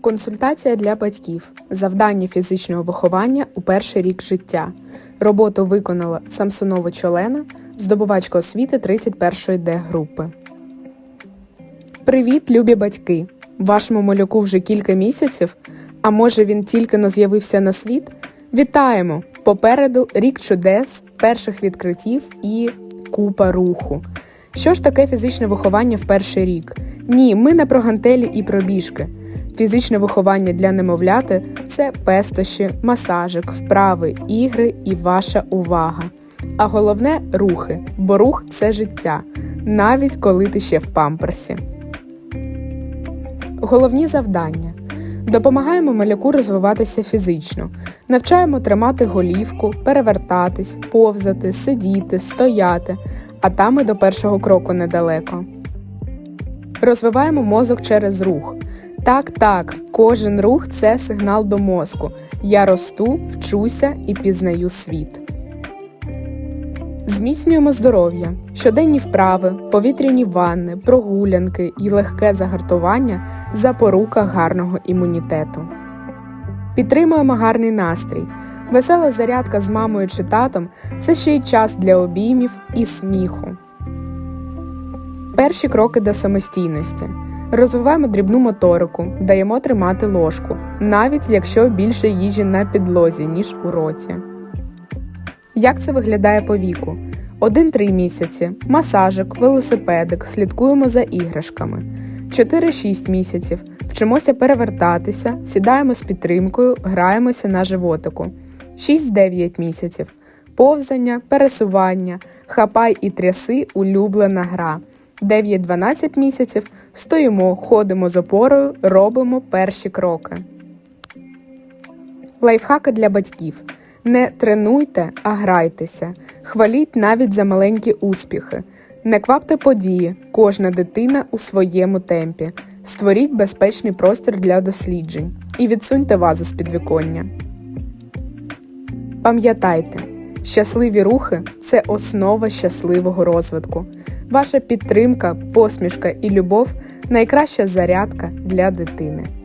Консультація для батьків. Завдання фізичного виховання у перший рік життя. Роботу виконала Самсонович Олена, здобувачка освіти 31-ї Д групи. Привіт, любі батьки! Вашому малюку вже кілька місяців, а може він тільки но з'явився на світ? Вітаємо! Попереду рік чудес, перших відкриттів і купа руху. Що ж таке фізичне виховання в перший рік? Ні, ми не про гантелі і пробіжки. Фізичне виховання для немовляти це пестощі, масажик, вправи, ігри і ваша увага. А головне рухи, бо рух це життя, навіть коли ти ще в памперсі. Головні завдання. Допомагаємо маляку розвиватися фізично, навчаємо тримати голівку, перевертатись, повзати, сидіти, стояти, а там і до першого кроку недалеко. Розвиваємо мозок через рух. Так, так, кожен рух це сигнал до мозку. Я росту, вчуся і пізнаю світ. Зміцнюємо здоров'я, щоденні вправи, повітряні ванни, прогулянки і легке загартування запорука гарного імунітету. Підтримуємо гарний настрій. Весела зарядка з мамою чи татом це ще й час для обіймів і сміху. Перші кроки до самостійності. Розвиваємо дрібну моторику, даємо тримати ложку, навіть якщо більше їжі на підлозі, ніж у роті. Як це виглядає по віку? 1-3 місяці, масажик, велосипедик, слідкуємо за іграшками. 4-6 місяців. Вчимося перевертатися, сідаємо з підтримкою, граємося на животику. 6-9 місяців. Повзання, пересування, хапай і тряси улюблена гра. 9-12 місяців стоїмо, ходимо з опорою, робимо перші кроки. Лайфхаки для батьків. Не тренуйте, а грайтеся. Хваліть навіть за маленькі успіхи. Не квапте події, кожна дитина у своєму темпі. Створіть безпечний простір для досліджень і відсуньте вазу з підвіконня. Пам'ятайте, щасливі рухи це основа щасливого розвитку. Ваша підтримка, посмішка і любов найкраща зарядка для дитини.